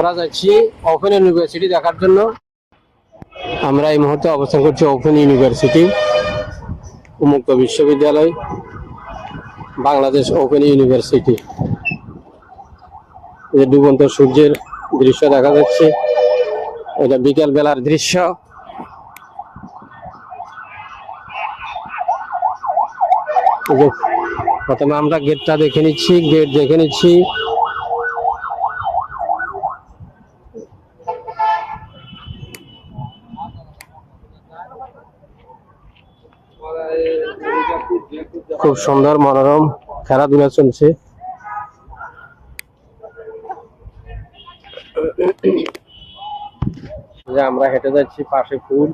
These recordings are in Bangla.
আমরা যাচ্ছি ওপেন ইউনিভার্সিটি দেখার জন্য। আমরা এই মুহূর্তে অবস্থান করছি ওপেন ইউনিভার্সিটি উন্মুক্ত বিশ্ববিদ্যালয়, বাংলাদেশ ওপেন ইউনিভার্সিটি যে ডুবন্ত সূর্যের দৃশ্য দেখা যাচ্ছে, এটা বিকেল বেলার দৃশ্য প্রথমে আমরা গেটটা দেখে নিচ্ছি গেট দেখে নিচ্ছি। খুব সুন্দর মনোরম খেলাধুলা চলছে। যে আমরা হেঁটে যাচ্ছি পাশে ফুল।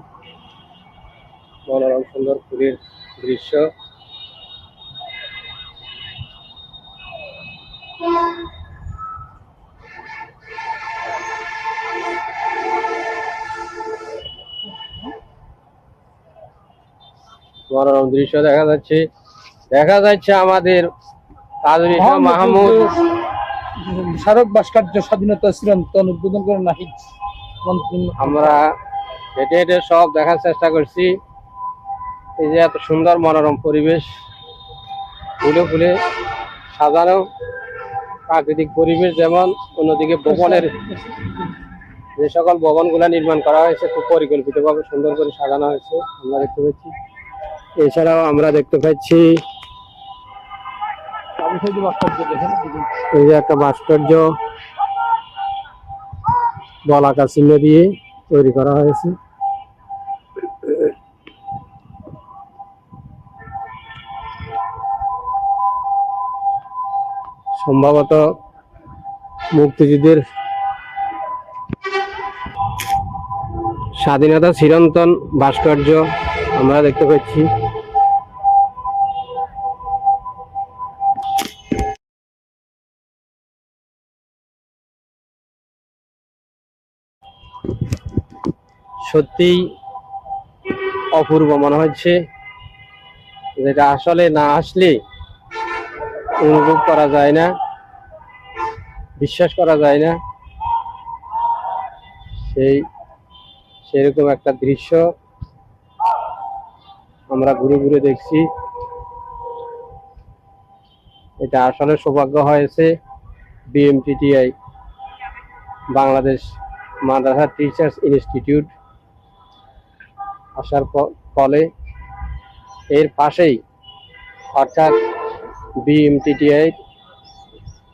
মনোরম সুন্দর ফুলের দৃশ্য। মনোরম দৃশ্য দেখা যাচ্ছে। দেখা যাচ্ছে আমাদের মাহমুদ। স্মারক ভাস্কর্য স্বাধীনতা চিরন্তন উদ্বোধন করেন নাহিদ। আমরা হেঁটে হেঁটে সব দেখার চেষ্টা করছি। এই যে এত সুন্দর মনোরম পরিবেশ ফুলে ফুলে সাজানো প্রাকৃতিক পরিবেশ যেমন অন্যদিকে ভবনের যে সকল ভবনগুলা নির্মাণ করা হয়েছে খুব পরিকল্পিতভাবে সুন্দর করে সাজানো হয়েছে আমরা দেখতে পাচ্ছি। এছাড়াও আমরা দেখতে পাচ্ছি এই যে একটা ভাস্কর্য, বলাকা চিহ্ন দিয়ে তৈরি করা হয়েছে। সম্ভবত মুক্তিযুদ্ধের স্বাধীনতা চিরন্তন ভাস্কর্য আমরা দেখতে পাচ্ছি। সত্যিই অপূর্ব মনে হচ্ছে যেটা আসলে না আসলে অনুভব করা যায় না, বিশ্বাস করা যায় না। সেই, সেরকম একটা দৃশ্য আমরা ঘুরে ঘুরে দেখছি। এটা আসলে সৌভাগ্য হয়েছে BMTTI Bangladesh Madrasah teachers institute আসার ফলে এর পাশেই অর্থাৎ বিএমটিটিআই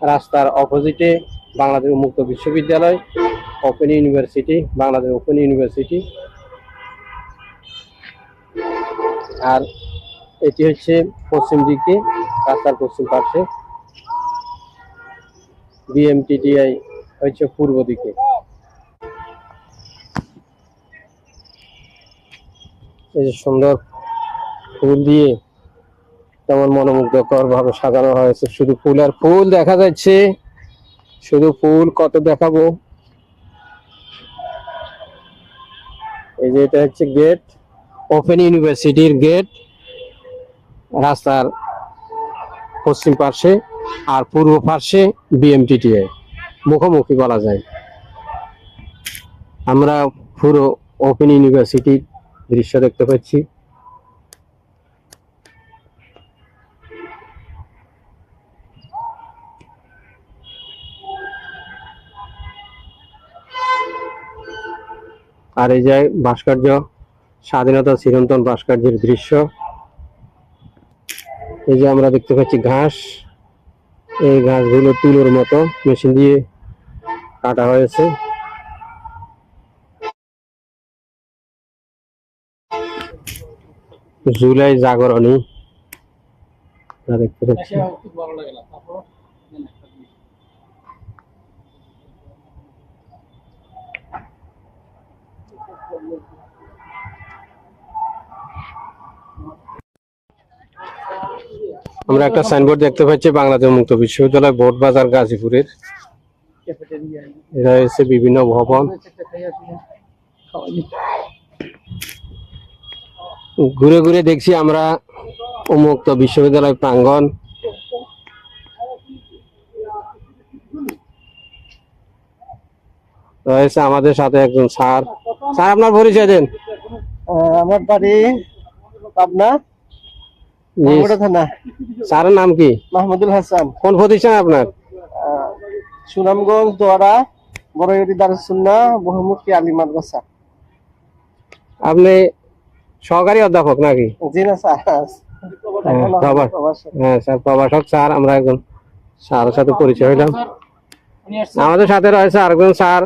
রাস্তার অপোজিটে বাংলাদেশ উন্মুক্ত বিশ্ববিদ্যালয় open university Bangladesh open university আর এটি হচ্ছে পশ্চিম দিকে, রাস্তার পশ্চিম পাশে। বিএমটিটিআই হচ্ছে পূর্ব দিকে। এই যে সুন্দর ফুল দিয়ে তেমন মনোমুগ্ধকর ভাবে সাজানো হয়েছে। শুধু ফুল আর ফুল দেখা যাচ্ছে। শুধু ফুল কত দেখাবো? এই যে এটা হচ্ছে গেট ওপেন ইউনিভার্সিটির গেট, রাস্তার পশ্চিম পার্শ্বে আর পূর্ব পার্শ্বে বিএমটিটিআই মুখোমুখি বলা যায়। আমরা পুরো ওপেন ইউনিভার্সিটির দৃশ্য দেখতে পাচ্ছি। আর এই যে ভাস্কর্য, স্বাধীনতা চিরন্তন ভাস্কর্যের দৃশ্য। এই যে আমরা দেখতে পাচ্ছি ঘাস। এই ঘাসগুলো তুলোর মতো মেশিন দিয়ে কাটা হয়েছে। জুলাই জাগরণী। আমরা দেখতে পাচ্ছি। আমরা একটা সাইনবোর্ড দেখতে পাচ্ছি বাংলাদেশ মুক্ত বিশ্ববিদ্যালয় বোর্ড বাজার গাজীপুরের। হচ্ছে বিভিন্ন ভবন। ঘুরে ঘুরে দেখছি আমরা উন্মুক্ত বিশ্ববিদ্যালয় প্রাঙ্গণ। রয়েছে আমাদের সাথে একজন স্যার। স্যার আপনার পরিচয় দেন। আমার বাড়ি পাবনা থানা। স্যারের নাম কি? মাহমুদুল হাসান। কোন প্রতিষ্ঠান আপনার? সুনামগঞ্জ দোয়ারা বড়ইরি দারুসুন্না বহুমুখী আলী মাদ্রাসা। আপনি সহকারী অধ্যাপক নাকি? জি না স্যার। হ্যাঁ, প্রভা- প্রবাসী। হ্যাঁ স্যার প্রভাষক স্যার আমরা একজন স্যারের সাথে পরিচয় হইলাম। আমাদের সাথে রয়েছে আরেকজন স্যার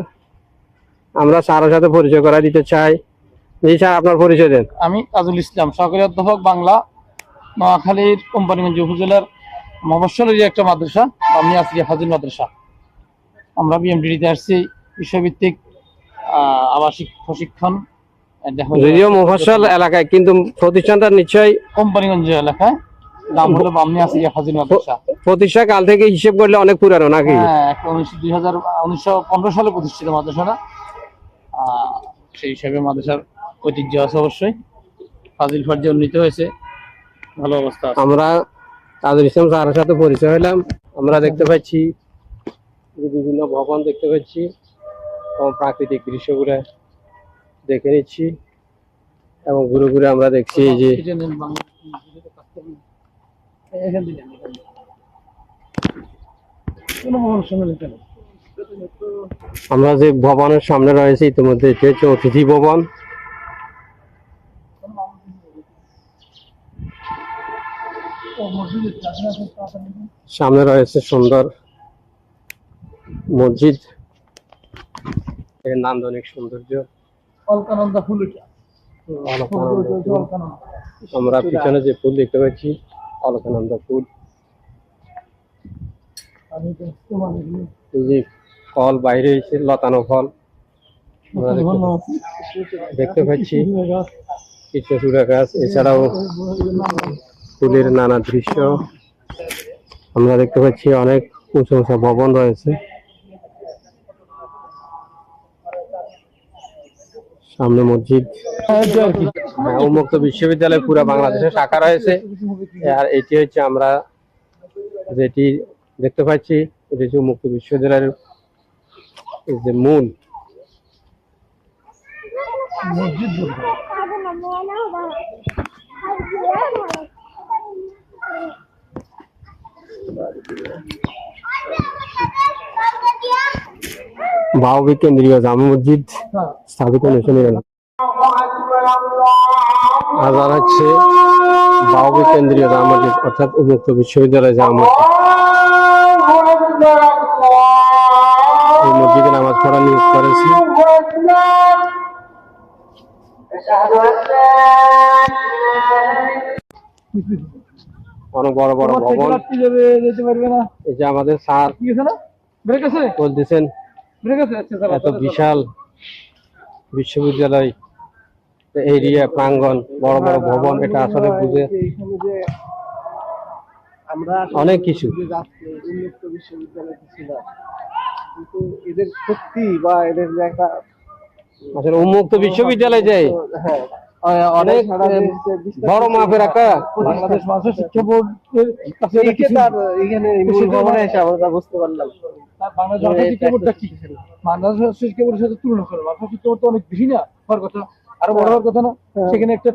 আমরা স্যারের সাথে পরিচয় করা দিতে চাই। জি স্যার আপনার পরিচয় দেন। আমি তাজুল ইসলাম সহকারী অধ্যাপক বাংলা নোয়াখালীর কোম্পানিগঞ্জ উপজেলার মফস্বলের একটা মাদ্রাসা বামনি আসরি হাজির মাদ্রাসা। আমরা বিএমডিতে আসছি বিশ্বভিত্তিক আবাসিক প্রশিক্ষণ যদিও মুফাসল এলাকায় কিন্তু প্রতিষ্ঠানটা নিশ্চয়ই কোম্পানিগঞ্জ এলাকায়। নাম হলো বামনি আসরি হাজির মাদ্রাসা। প্রতিষ্ঠা কাল থেকে হিসেব করলে অনেক পুরানো নাকি? হ্যাঁ দুই হাজার উনিশশো পনেরো সালে প্রতিষ্ঠিত মাদ্রাসাটা। সেই হিসাবে মাদ্রাসার ঐতিহ্য আছে অবশ্যই। ফাজিল ফার্জে উন্নীত হয়েছে। ভালো অবস্থা আমরা তাজুল ইসলাম স্যারের সাথে পরিচয় হলাম আমরা দেখতে পাচ্ছি বিভিন্ন ভবন দেখতে পাচ্ছি। এবং প্রাকৃতিক দৃশ্যগুলো। দেখে নিচ্ছি এবং ঘুরে ঘুরে আমরা দেখছি যে। আমরা যে ভবনের সামনে রয়েছে, ইতিমধ্যে এটি হচ্ছে অতিথি ভবন। সামনে রয়েছে সুন্দর মসজিদ এর নান্দনিক সৌন্দর্য অলকানন্দা ফুল এটা। অলকানন্দা ফুল। অলকানন্দা। আমরা পিছনে যে ফুল দেখতে পাচ্ছি অলকানন্দ ফুল যে ফল বাইরে এসে লতানো ফল। দেখতে পাচ্ছি কৃষ্ণচূড়া গাছ এছাড়াও ফুলের নানা দৃশ্য আমরা দেখতে পাচ্ছি অনেক উঁচু উঁচু ভবন রয়েছে সামনে মসজিদ। হ্যাঁ, উন্মুক্ত বিশ্ববিদ্যালয় পুরো বাংলাদেশে শাখা রয়েছে। আর এটি হচ্ছে আমরা যেটি দেখতে পাচ্ছি এটি হচ্ছে উন্মুক্ত বিশ্ববিদ্যালয়ের যে মূল। মসজিদ। বাউবি কেন্দ্রীয় জামা মসজিদ হ্যাঁ। স্থাপিত আজান হচ্ছে বাউবি কেন্দ্রীয় জামা মসজিদ অর্থাৎ উন্মুক্ত বিশ্ববিদ্যালয় জামা মসজিদ এই মসজিদে নামাজ পড়া নিয়োগ করেছি অনেক বড় বড় ভবন যেতে পারবে না। এই যে আমাদের স্যার? বলতেছেন আচ্ছা, এত বিশাল বিশ্ববিদ্যালয় এরিয়া প্রাঙ্গন বড় বড় ভবন এটা আসলে বুঝে আমরা অনেক কিছু। উন্মুক্ত বিশ্ববিদ্যালয় কিছু না কিন্তু এদের সত্যি বা এদের যে একটা আসলে উন্মুক্ত বিশ্ববিদ্যালয় যে হ্যাঁ অনেক বড় মাপের একটা বাংলাদেশ মাদ্রাসা শিক্ষা বোর্ডের কাছে তার এখানে ভবনে এসে আমরা বুঝতে পারলাম। বাংলাদেশ শিক্ষা বোর্ডটা কি? বাংলাদেশ শিক্ষা বোর্ডের সাথে তুলনা করে। শিক্ষা বোর্ড তো অনেক বেশি না হওয়ার কথা আরও বড় হওয়ার কথা না। সেখানে একটা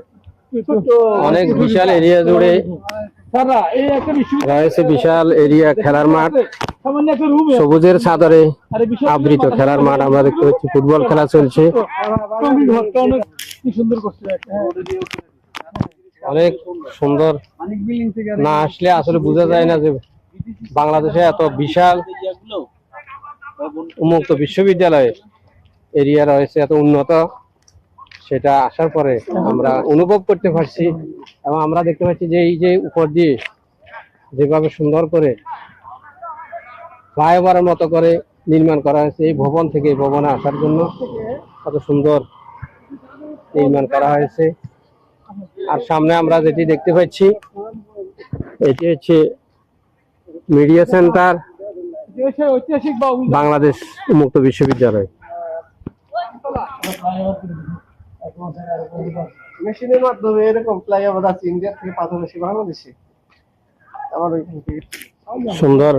অনেক বিশাল এরিয়া জুড়ে রয়েছে বিশাল এরিয়া খেলার মাঠ। সবুজের চাদরে আবৃত খেলার মাঠ আমরা দেখতে পাচ্ছি ফুটবল খেলা চলছে। অনেক সুন্দর করছে হ্যাঁ। অনেক সুন্দর। না আসলে আসলে বোঝা যায় না যে বাংলাদেশে এত বিশাল উন্মুক্ত বিশ্ববিদ্যালয় এরিয়া রয়েছে এত উন্নত। সেটা আসার পরে আমরা অনুভব করতে পারছি এবং আমরা দেখতে পাচ্ছি যে এই যে উপর দিয়ে যেভাবে সুন্দর করে ফ্লাইওভারের মতো করে নির্মাণ করা হয়েছে, এই ভবন থেকে ভবনে আসার জন্য কত সুন্দর নির্মাণ করা হয়েছে। আর সামনে আমরা যেটি দেখতে পাচ্ছি, এটি হচ্ছে মিডিয়া সেন্টার বাংলাদেশ উন্মুক্ত বিশ্ববিদ্যালয়। মেশিনের মাধ্যমে এরকম ফ্লাইওভার আছে ইন্ডিয়া থেকে পাথর আসে বাংলাদেশে আবার সুন্দর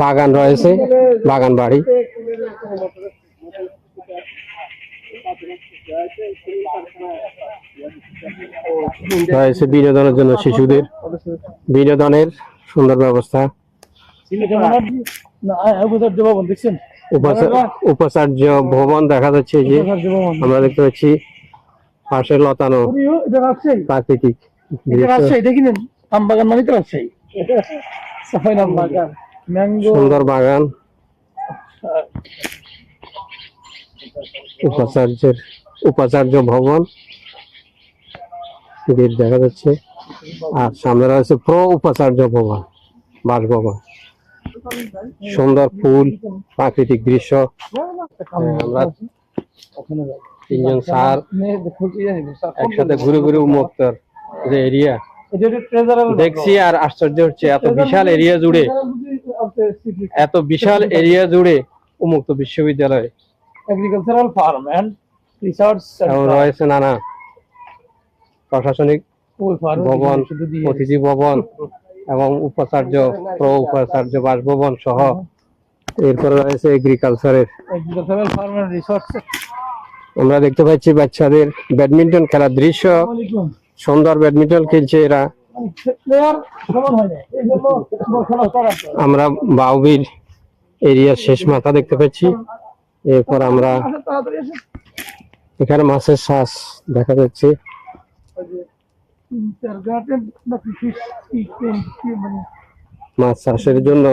বাগান রয়েছে বাগান বাড়ি রয়েছে বিনোদনের জন্য শিশুদের বিনোদনের সুন্দর ব্যবস্থা দেখছেন উপাচার্য ভবন দেখা যাচ্ছে যে। আমরা দেখতে পাচ্ছি পাশে লতানো প্রাকৃতিক এটা দৃশ্য। রাজশাহী দেখিলেন আম বাগান মানে তো রাজশাহী। সুন্দর বাগান। উপাচার্যের উপাচার্য ভবন। গেট দেখা যাচ্ছে। আর সামনে রয়েছে প্রো উপাচার্য ভবন বাসভবন। সুন্দর ফুল প্রাকৃতিক দৃশ্য। আমরা তিনজন স্যার একসাথে ঘুরে ঘুরে উন্মুক্তর যে এরিয়া দেখছি আর আশ্চর্য হচ্ছে এত বিশাল এরিয়া জুড়ে এত বিশাল এরিয়া জুড়ে উন্মুক্ত বিশ্ববিদ্যালয়। এগ্রিকালচারাল ফার্ম এন্ড রিসার্চ রয়েছে নানা প্রশাসনিক ভবন অতিথি ভবন। এবং উপাচার্য প্র উপাচার্য বাসভবন সহ এরপরে রয়েছে এগ্রিকালচারের এগ্রিকালচারাল ফার্ম এন্ড রিসার্চ আমরা দেখতে পাচ্ছি বাচ্চাদের ব্যাডমিন্টন খেলার দৃশ্য। সুন্দর ব্যাডমিন্টন খেলছে এরা। হয় আমরা বাউবির এরিয়ার শেষ মাথা দেখতে পাচ্ছি। এরপর আমরা এখানে মাছের শ্বাস দেখা যাচ্ছে। মাছ চাষের জন্য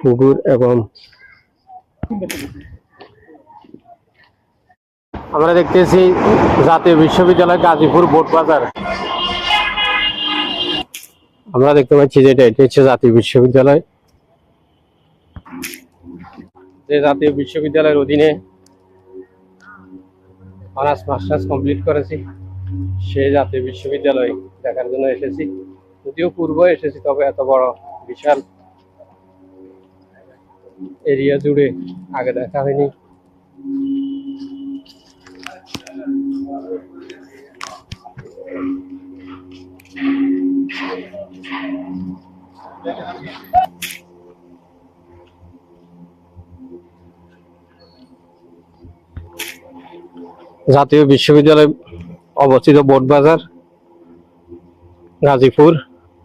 পুকুর এবং আমরা দেখতেছি জাতীয় বিশ্ববিদ্যালয় গাজীপুর বোট বাজার। আমরা দেখতে পাচ্ছি যে এটা এটা হচ্ছে জাতীয় বিশ্ববিদ্যালয়। যে জাতীয় বিশ্ববিদ্যালয়ের অধীনে অনার্স মাস্টার্স কমপ্লিট করেছি। সেই জাতীয় বিশ্ববিদ্যালয় দেখার জন্য এসেছি। যদিও পূর্ব এসেছি, তবে এত বড় বিশাল এরিয়া জুড়ে আগে দেখা হয়নি। জাতীয় বিশ্ববিদ্যালয় অবস্থিত বোটবাজার, গাজীপুর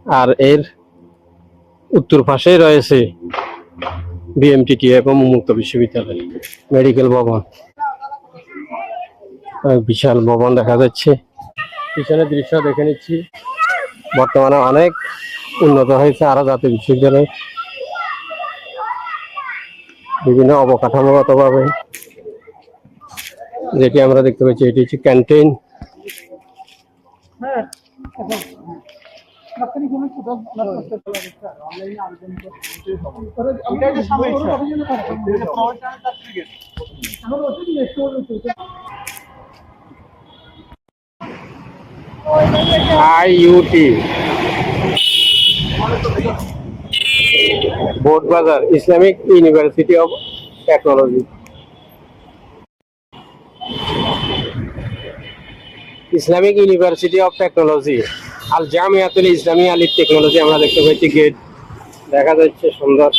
আর এর উত্তর পাশে রয়েছে বিএমটিটি এবং উন্মুক্ত বিশ্ববিদ্যালয়, মেডিকেল ভবন। বিশাল ভবন দেখা যাচ্ছে। পিছনের দৃশ্য দেখে নিচ্ছি। বর্তমানে অনেক উন্নত হয়েছে আরও জাতীয় বিশ্ববিদ্যালয়। বিভিন্ন অবকাঠামোগতভাবে যেটি আমরা দেখতে পাচ্ছি, এটি হচ্ছে ক্যান্টিন। হ্যাঁ। IUT. Board Bazar Islamic university of technology. Islamic university of technology Al Jamiatul Islami Ali technology আমরা দেখতে পাচ্ছি গেট দেখা যাচ্ছে সুন্দর।